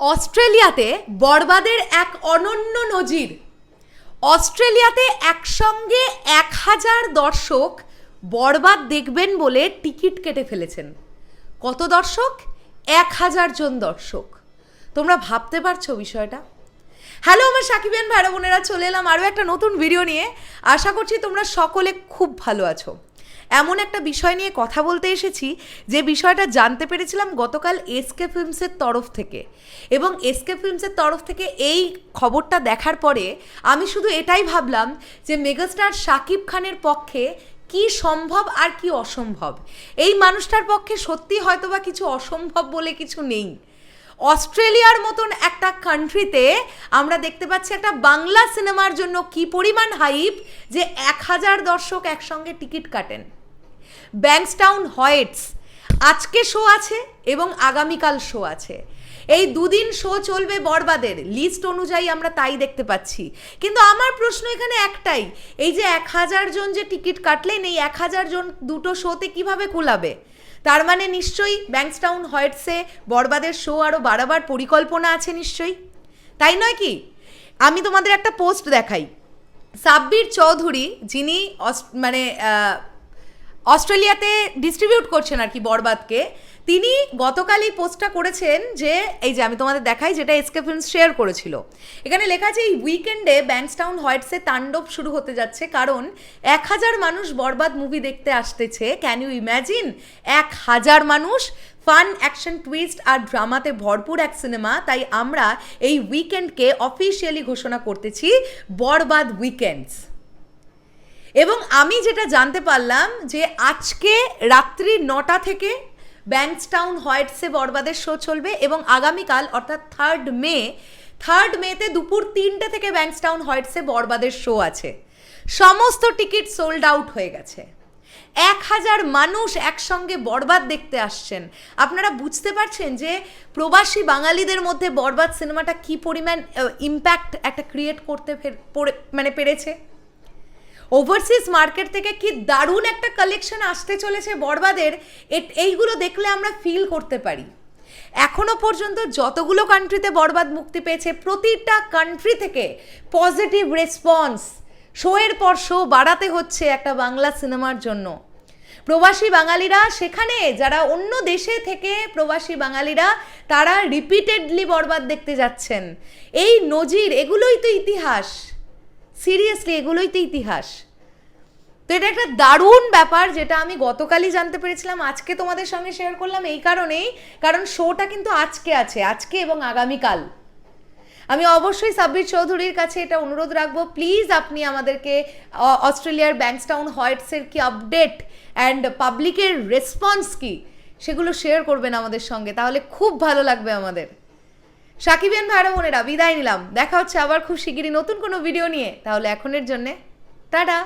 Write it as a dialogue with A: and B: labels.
A: অস্ট্রেলিয়াতে বরবাদের এক অনন্য নজির। অস্ট্রেলিয়াতে একসঙ্গে এক হাজার দর্শক বরবাদ দেখবেন বলে টিকিট কেটে ফেলেছেন। কত দর্শক? এক হাজার জন দর্শক। তোমরা ভাবতে পারছ বিষয়টা? হ্যালো, আমার সাকিবেন ভাইরা বোনেরা, চলে এলাম আরও একটা নতুন ভিডিও নিয়ে। আশা করছি তোমরা সকলে খুব ভালো আছো। এমন একটা বিষয় নিয়ে কথা বলতে এসেছি, যে বিষয়টা জানতে পেরেছিলাম গতকাল এসকে ফিল্মসের তরফ থেকে। এবং এসকে ফিল্মসের তরফ থেকে এই খবরটা দেখার পরে আমি শুধু এটাই ভাবলাম যে মেগাস্টার শাকিব খানের পক্ষে কি সম্ভব আর কি অসম্ভব? এই মানুষটার পক্ষে সত্যি হয়তোবা কিছু অসম্ভব বলে কিছু নেই। অস্ট্রেলিয়ার মতন একটা কান্ট্রিতে আমরা দেখতে পাচ্ছি একটা বাংলা সিনেমার জন্য কি পরিমাণ হাইপ যে এক হাজার দর্শক একসঙ্গে টিকিট কাটেন। Bankstown Hoyts. আজকে শো আছে এবং আগামীকাল শো আছে। এই দুদিন শো চলবে বরবাদের। লিস্ট অনুযায়ী আমরা তাই দেখতে পাচ্ছি। কিন্তু আমার প্রশ্ন এখানে একটাই, এই যে এক হাজার জন যে টিকিট কাটলেন, এই এক হাজার জন দুটো শোতে কীভাবে কুলাবে? তার মানে নিশ্চয়ই ব্যাংকস্টাউন হয়েটসে বরবাদের শো আরও বাড়াবার পরিকল্পনা আছে নিশ্চয়ই? তাই নয় কি? আমি তোমাদের একটা পোস্ট দেখাই। সাব্বির চৌধুরী যিনি মানে অস্ট্রেলিয়াতে ডিস্ট্রিবিউট করছেন আর কি বরবাদকে। তিনি গতকালই পোস্টটা করেছেন যে, এই যে আমি তোমাদের দেখাই যেটা এসকে ফিল্মস শেয়ার করেছিল। এখানে লেখা আছে, এই উইকেন্ডে ব্যাংকস্টাউন হোয়াইটসে তাণ্ডব শুরু হতে যাচ্ছে কারণ এক হাজার মানুষ বরবাদ মুভি দেখতে আসতেছে। ক্যান ইউ ইম্যাজিন এক হাজার মানুষ ফান অ্যাকশন টুইস্ট আর ড্রামাতে ভরপুর এক সিনেমা তাই আমরা এই উইকেন্ডকে অফিসিয়ালি ঘোষণা করতেছি বরবাদ উইকেন্ডস এবং আমি যেটা জানতে পারলাম যে আজকে রাত্রি নটা থেকে ব্যাংকস্টাউন হোয়াইটসে বরবাদের শো চলবে এবং আগামীকাল, অর্থাৎ থার্ড মে থার্ড মেতে দুপুর তিনটে থেকে ব্যাংকস্টাউন হোয়াইটসে বরবাদের শো আছে। সমস্ত টিকিট সোল্ড আউট হয়ে গেছে। এক হাজার মানুষ একসঙ্গে বরবাদ দেখতে আসছেন। আপনারা বুঝতে পারছেন যে প্রবাসী বাঙালিদের মধ্যে বরবাদ সিনেমাটা কি পরিমাণ ইম্প্যাক্ট একটা ক্রিয়েট করতে মানে পেরেছে? ওভারসিজ মার্কেট থেকে কি দারুণ একটা কালেকশন আসতে চলেছে বরবাদের এইগুলো দেখলে আমরা ফিল করতে পারি। এখনও পর্যন্ত যতগুলো কান্ট্রিতে বরবাদ মুক্তি পেয়েছে, প্রতিটা কান্ট্রি থেকে পজিটিভ রেসপন্স শোয়ের পর শো বাড়াতে হচ্ছে একটা বাংলা সিনেমার জন্য। প্রবাসী বাঙালিরা সেখানে, যারা অন্য দেশে থেকে প্রবাসী বাঙালিরা, তারা রিপিটেডলি বরবাদ দেখতে যাচ্ছেন। এই নজির, এগুলোই তো ইতিহাস। সিরিয়াসলি, এগুলোই তো ইতিহাস। তো এটা একটা দারুণ ব্যাপার যেটা আমি গতকালই জানতে পেরেছিলাম, আজকে তোমাদের সঙ্গে শেয়ার করলাম এই কারণেই, কারণ শোটা কিন্তু আজকে আছে, আজকে এবং আগামীকাল। আমি অবশ্যই সাব্বির চৌধুরীর কাছে এটা অনুরোধ রাখব প্লিজ আপনি আমাদেরকে অস্ট্রেলিয়ার ব্যাংকস্টাউন হোয়াইটসের কি আপডেট অ্যান্ড পাবলিকের রেসপন্স কি, সেগুলো শেয়ার করবেন আমাদের সঙ্গে, তাহলে খুব ভালো লাগবে আমাদের। সাকিবিয়ান ভাইরা বোনেরা, বিদায় নিলাম। দেখা হচ্ছে আবার খুব শিগগিরই নতুন কোনো ভিডিও নিয়ে। তাহলে এখনের জন্যে, টাটা!